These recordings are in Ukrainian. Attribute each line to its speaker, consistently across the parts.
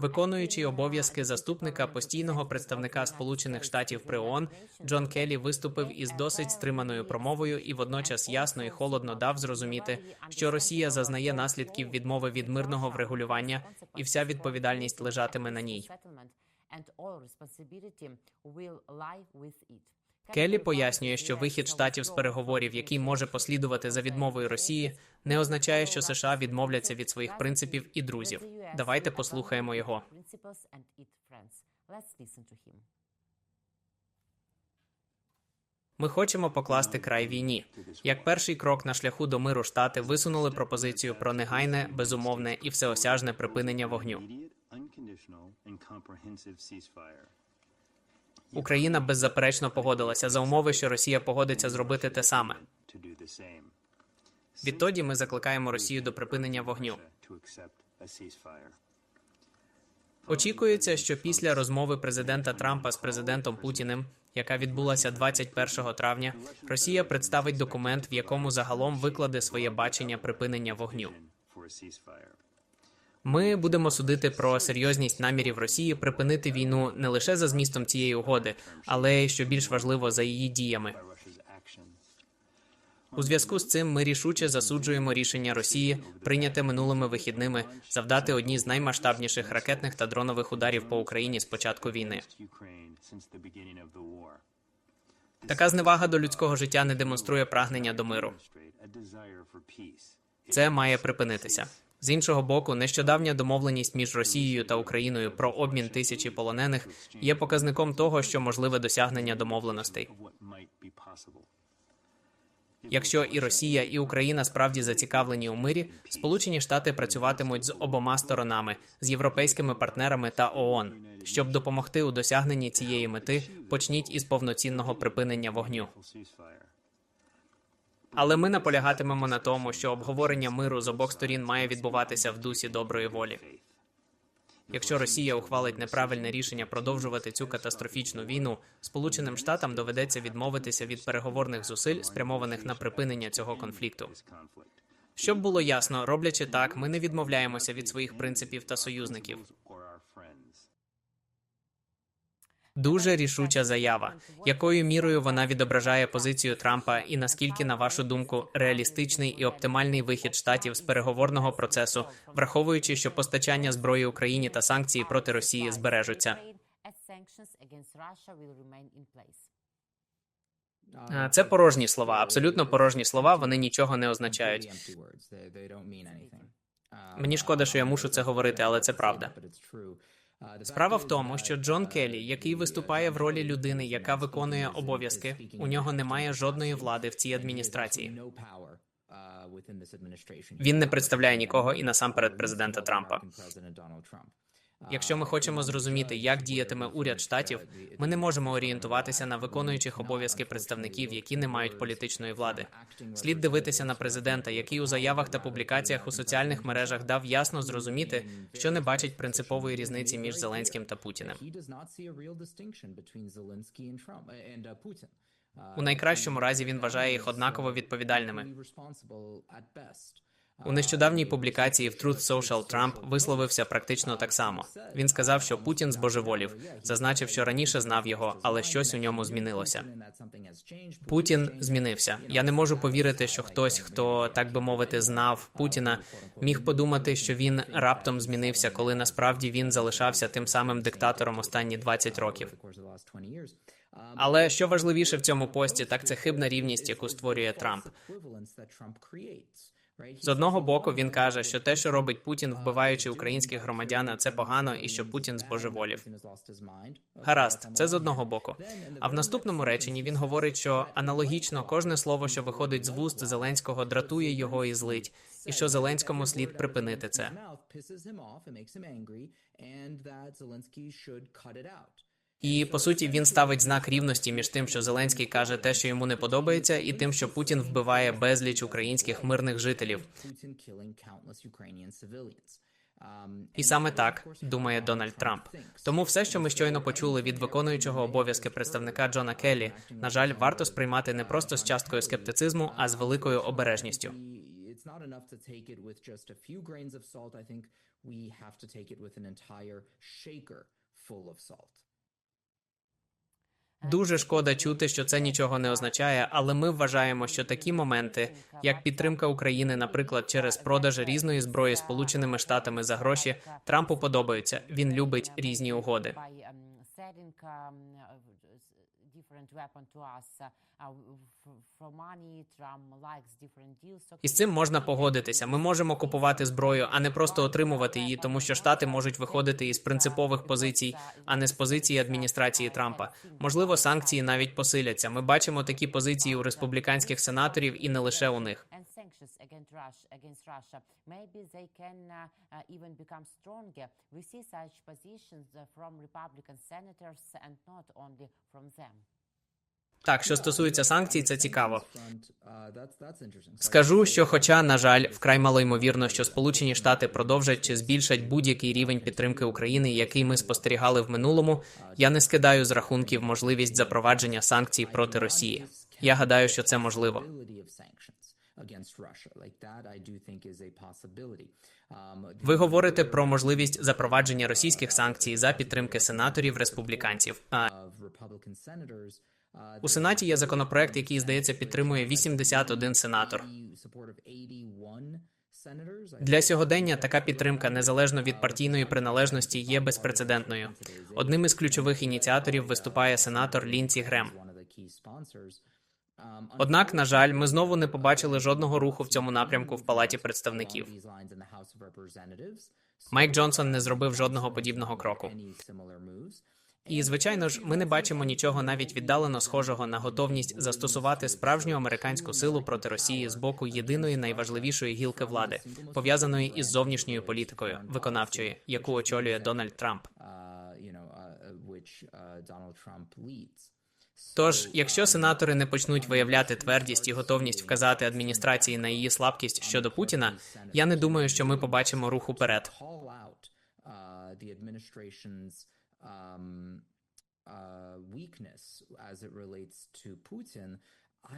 Speaker 1: Виконуючий обов'язки заступника постійного представника Сполучених Штатів при ООН, Джон Келлі виступив із досить стриманою промовою і водночас ясно і холодно дав зрозуміти, що Росія зазнає наслідків відмови від мирного врегулювання, і вся відповідальність лежатиме на ній. Келлі пояснює, що вихід штатів з переговорів, який може послідувати за відмовою Росії, не означає, що США відмовляться від своїх принципів і друзів. Давайте послухаємо його. Ми хочемо покласти край війні. Як перший крок на шляху до миру штати висунули пропозицію про негайне, безумовне і всеосяжне припинення вогню. Україна беззаперечно погодилася за умови, що Росія погодиться зробити те саме. Відтоді ми закликаємо Росію до припинення вогню. Очікується, що після розмови президента Трампа з президентом Путіним, яка відбулася 21 травня, Росія представить документ, в якому загалом викладе своє бачення припинення вогню. Ми будемо судити про серйозність намірів Росії припинити війну не лише за змістом цієї угоди, але й що більш важливо за її діями. У зв'язку з цим ми рішуче засуджуємо рішення Росії, прийняте минулими вихідними, завдати одні з наймасштабніших ракетних та дронових ударів по Україні з початку війни. Така зневага до людського життя не демонструє прагнення до миру. Це має припинитися. З іншого боку, нещодавня домовленість між Росією та Україною про обмін тисячі полонених є показником того, що можливе досягнення домовленостей. Якщо і Росія, і Україна справді зацікавлені у мирі, Сполучені Штати працюватимуть з обома сторонами, з європейськими партнерами та ООН. Щоб допомогти у досягненні цієї мети, почніть із повноцінного припинення вогню. Але ми наполягатимемо на тому, що обговорення миру з обох сторін має відбуватися в дусі доброї волі. Якщо Росія ухвалить неправильне рішення продовжувати цю катастрофічну війну, Сполученим Штатам доведеться відмовитися від переговорних зусиль, спрямованих на припинення цього конфлікту. Щоб було ясно, роблячи так, ми не відмовляємося від своїх принципів та союзників. Дуже рішуча заява, якою мірою вона відображає позицію Трампа, і наскільки, на вашу думку, реалістичний і оптимальний вихід штатів з переговорного процесу, враховуючи, що постачання зброї Україні та санкції проти Росії збережуться. Це порожні слова, абсолютно порожні слова. Вони нічого не означають. Мені шкода, що я мушу це говорити, але це правда. Справа в тому, що Джон Келлі, який виступає в ролі людини, яка виконує обов'язки, у нього немає жодної влади в цій адміністрації. Він не представляє нікого і насамперед президента Трампа. Якщо ми хочемо зрозуміти, як діятиме уряд штатів, ми не можемо орієнтуватися на виконуючих обов'язки представників, які не мають політичної влади. Слід дивитися на президента, який у заявах та публікаціях у соціальних мережах дав ясно зрозуміти, що не бачить принципової різниці між Зеленським та Путіним. У найкращому разі він вважає їх однаково відповідальними. У нещодавній публікації в Truth Social Трамп висловився практично так само. Він сказав, що Путін збожеволів, зазначив, що раніше знав його, але щось у ньому змінилося. Путін змінився. Я не можу повірити, що хтось, хто так би мовити, знав Путіна, міг подумати, що він раптом змінився, коли насправді він залишався тим самим диктатором останні 20 років. Але що важливіше в цьому пості, так це хибна рівність, яку створює Трамп. З одного боку він каже, що те, що робить Путін, вбиваючи українських громадян, це погано, і що Путін збожеволів. Гаразд, це з одного боку. А в наступному реченні він говорить, що аналогічно кожне слово, що виходить з вуст Зеленського, дратує його і злить, і що Зеленському слід припинити це. І по суті він ставить знак рівності між тим, що Зеленський каже те, що йому не подобається, і тим, що Путін вбиває безліч українських мирних жителів. І саме так думає Дональд Трамп. Тому все, що ми щойно почули від виконуючого обов'язки представника Джона Келлі, на жаль, варто сприймати не просто з часткою скептицизму, а з великою обережністю.
Speaker 2: full of salt.
Speaker 1: Дуже шкода чути, що це нічого не означає, але ми вважаємо, що такі моменти, як підтримка України, наприклад, через продаж різної зброї Сполученими Штатами за гроші, Трампу подобаються. Він любить різні угоди. І з цим можна погодитися. Ми можемо купувати зброю, а не просто отримувати її, тому що штати можуть виходити із принципових позицій, а не з позиції адміністрації Трампа. Можливо, санкції навіть посиляться. Ми бачимо такі позиції у республіканських сенаторів і не лише у них.
Speaker 3: Sanctions against Russia, against Russia. Maybe they can uh, uh, even become stronger. We see such positions uh, from Republican senators and not only from them.
Speaker 1: Так, що стосується санкцій, це цікаво. Скажу, що, хоча, на жаль, вкрай мало ймовірно, що Сполучені Штати продовжать чи збільшать будь-який рівень підтримки України, який ми спостерігали в минулому, я не скидаю з рахунків можливість запровадження санкцій проти Росії. Я гадаю, що це можливо.
Speaker 2: Um,
Speaker 1: Ви говорите про можливість запровадження російських санкцій за підтримки сенаторів республіканців.
Speaker 2: Uh,
Speaker 1: у сенаті є законопроект, який здається підтримує 81 сенатор.
Speaker 2: the support of 81 senators. I
Speaker 1: Для сьогодення така підтримка, незалежно від партійної приналежності, є безпрецедентною. Одним із ключових ініціаторів виступає сенатор Лінці Грем. Однак, на жаль, ми знову не побачили жодного руху в цьому напрямку в палаті представників. Майк Джонсон не зробив жодного подібного кроку. І звичайно ж, ми не бачимо нічого навіть віддалено схожого на готовність застосувати справжню американську силу проти Росії з боку єдиної найважливішої гілки влади, пов'язаної із зовнішньою політикою, виконавчої, яку очолює Дональд Трамп.
Speaker 2: Uh, uh, uh, uh.
Speaker 1: Тож, якщо сенатори не почнуть виявляти твердість і готовність вказати адміністрації на її слабкість щодо Путіна, я не думаю, що ми побачимо рух уперед.
Speaker 2: uh, um, uh, weakness as it relates to Putin,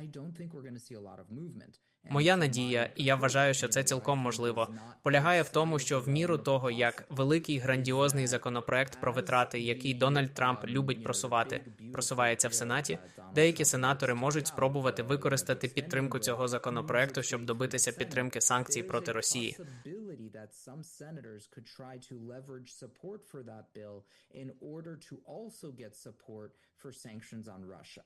Speaker 2: I don't think we're going to see a lot of movement.
Speaker 1: Моя надія, і я вважаю, що це цілком можливо, полягає в тому, що в міру того, як великий грандіозний законопроект про витрати, який Дональд Трамп любить просувати, просувається в сенаті, деякі сенатори можуть спробувати використати підтримку цього законопроекту, щоб добитися підтримки санкцій проти Росії.
Speaker 2: for sanctions on Russia.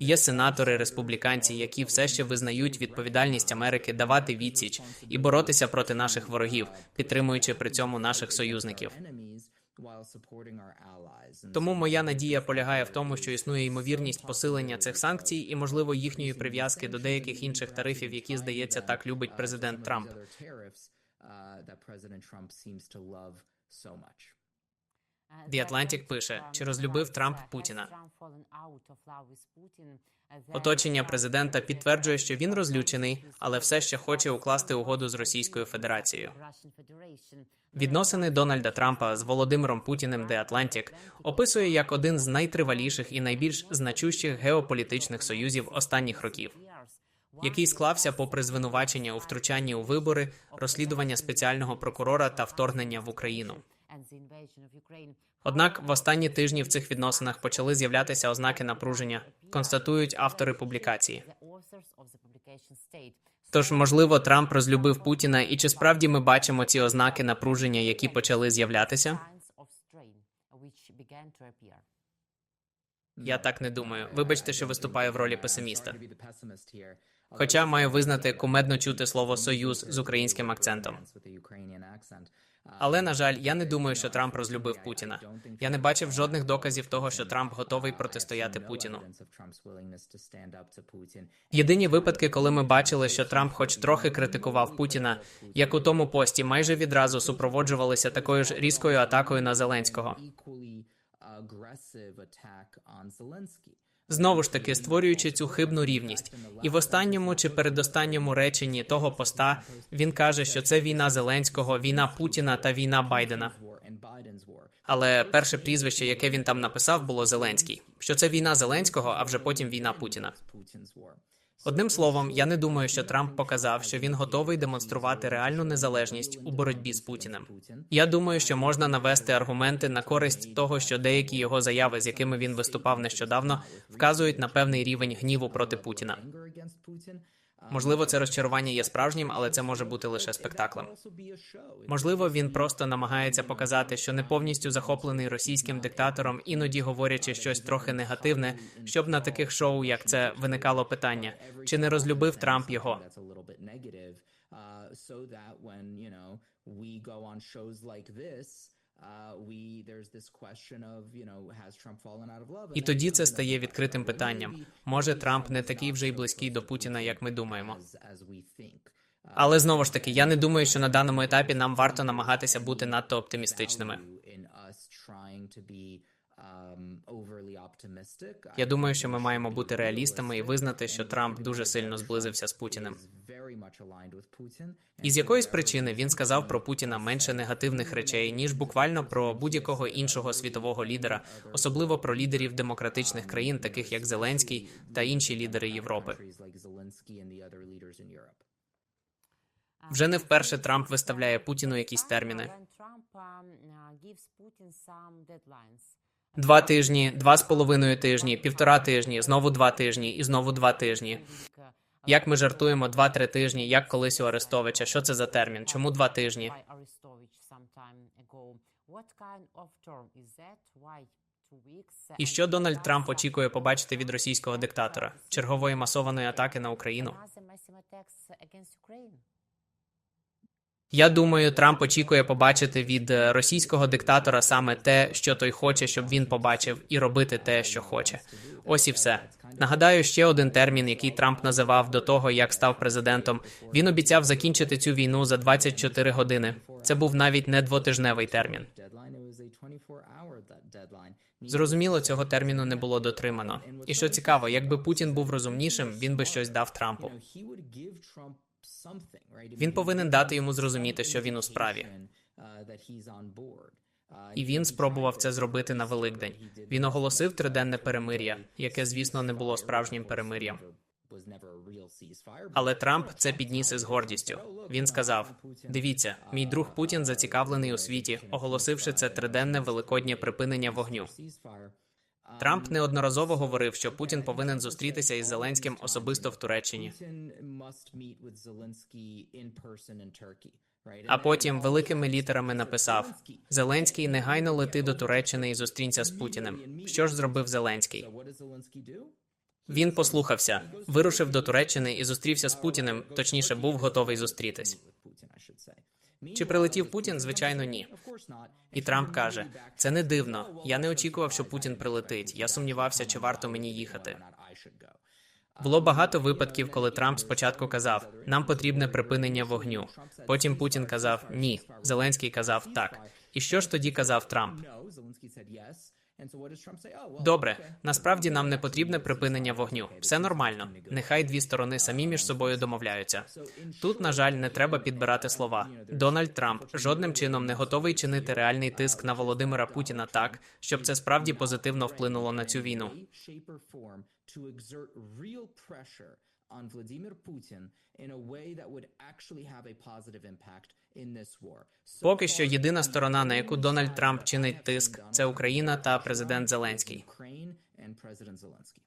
Speaker 1: Є сенатори республіканці, які все ще визнають відповідальність Америки давати відсіч і боротися проти наших ворогів, підтримуючи при цьому наших союзників. Тому моя надія полягає в тому, що існує ймовірність посилення цих санкцій і, можливо, їхньої прив'язки до деяких інших тарифів, які здається так любить президент Трамп. The Atlantic пише, чи розлюбив Трамп Путіна. Оточення президента підтверджує, що він розлючений, але все ще хоче укласти угоду з Російською Федерацією. Відносини Дональда Трампа з Володимиром Путіним The Atlantic описує як один з найтриваліших і найбільш значущих геополітичних союзів останніх років, який склався попри звинувачення у втручанні у вибори, розслідування спеціального прокурора та вторгнення в Україну. Однак в останні тижні в цих відносинах почали з'являтися ознаки напруження, констатують автори публікації. Тож, можливо, Трамп розлюбив Путіна, і чи справді ми бачимо ці ознаки напруження, які почали з'являтися? Я так не думаю. Вибачте, що виступаю в ролі песиміста. Хоча маю визнати кумедно чути слово союз з українським акцентом. Але на жаль, я не думаю, що Трамп розлюбив Путіна. Я не бачив жодних доказів того, що Трамп готовий протистояти Путіну. Єдині випадки, коли ми бачили, що Трамп, хоч трохи критикував Путіна, як у тому пості, майже відразу супроводжувалися такою ж різкою атакою на Зеленського. Знову ж таки, створюючи цю хибну рівність, і в останньому чи передостанньому реченні того поста він каже, що це війна Зеленського, війна Путіна та війна Байдена. Але перше прізвище, яке він там написав, було Зеленський. Що це війна Зеленського, а вже потім війна Путіна. Одним словом, я не думаю, що Трамп показав, що він готовий демонструвати реальну незалежність у боротьбі з Путіним. Я думаю, що можна навести аргументи на користь того, що деякі його заяви, з якими він виступав нещодавно, вказують на певний рівень гніву проти Путіна. Можливо, це розчарування є справжнім, але це може бути лише спектаклем. Можливо, він просто намагається показати, що не повністю захоплений російським диктатором, іноді говорячи щось трохи негативне, щоб на таких шоу, як це, виникало питання, чи не розлюбив Трамп його.
Speaker 2: Uh, so that when you know we go on shows like this, uh?
Speaker 1: І тоді це стає відкритим питанням. Може, Трамп не такий вже й близький до Путіна, як ми думаємо.
Speaker 2: Uh,
Speaker 1: Але знову ж таки, я не думаю, що на даному етапі нам варто намагатися бути надто оптимістичними.
Speaker 2: Um, optimistic.
Speaker 1: Я думаю, що ми маємо бути реалістами і визнати, що Трамп дуже сильно зблизився з Путіним. І з якоїсь причини він сказав про Путіна менше негативних речей, ніж буквально про будь-якого іншого світового лідера, особливо про лідерів демократичних країн, таких як Зеленський та інші лідери Європи.
Speaker 2: In Europe.
Speaker 1: Вже не вперше Трамп виставляє Путіну якісь терміни. Два тижні, два з половиною тижні, півтора тижні, знову два тижні і знову два тижні. Як ми жартуємо, два-три тижні, як колись у Арестовича. Що це за термін? Чому два тижні? І що Дональд Трамп очікує побачити від російського диктатора? Чергової масованої атаки на Україну?
Speaker 3: another massive attacks against Ukraine?
Speaker 1: Я думаю, Трамп очікує побачити від е, російського диктатора саме те, що той хоче, щоб він побачив, і робити те, що хоче. Ось і все. Нагадаю ще один термін, який Трамп називав до того, як став президентом. Він обіцяв закінчити цю війну за 24 години. Це був навіть не двотижневий термін.
Speaker 2: Deadline. It was a 24-hour de- deadline.
Speaker 1: Зрозуміло, цього терміну не було дотримано. І що цікаво, якби Путін був розумнішим, він би щось дав Трампу. Він повинен дати йому зрозуміти, що він у справі.
Speaker 2: uh. Uh,
Speaker 1: І він спробував це зробити на Великдень. Він оголосив триденне перемир'я, яке, звісно, не було справжнім перемир'ям. Але Трамп це підніс із гордістю. Він сказав: Дивіться, мій друг Путін зацікавлений у світі, оголосивши це триденне великоднє припинення вогню. Трамп неодноразово говорив, що Путін повинен зустрітися із Зеленським особисто в Туреччині. А потім великими літерами написав: Зеленський негайно лети до Туреччини і зустрінься з Путіним. Що ж зробив Зеленський? Він послухався, вирушив до Туреччини і зустрівся з Путіним. Точніше, був готовий зустрітись. Чи прилетів Путін? Звичайно, ні. І Трамп каже: це не дивно. Я не очікував, що Путін прилетить. Я сумнівався, чи варто мені їхати. Було багато випадків, коли Трамп спочатку казав: нам потрібне припинення вогню. Потім Путін казав ні. Зеленський казав так. І що ж тоді казав Трамп?
Speaker 2: Oh,
Speaker 1: Добре, насправді нам не потрібне припинення вогню. Все нормально. Нехай дві сторони самі між собою домовляються. Тут, на жаль, не треба підбирати слова. Дональд Трамп жодним чином не готовий чинити реальний тиск на Володимира Путіна так, щоб це справді позитивно вплинуло на цю війну.
Speaker 2: On Vladimir Putin in a way that would actually have a positive impact in this war. So
Speaker 1: Поки що єдина сторона, на яку Дональд Трамп чинить тиск, це Україна та президент Зеленський.
Speaker 2: Ukraine and President Zelensky.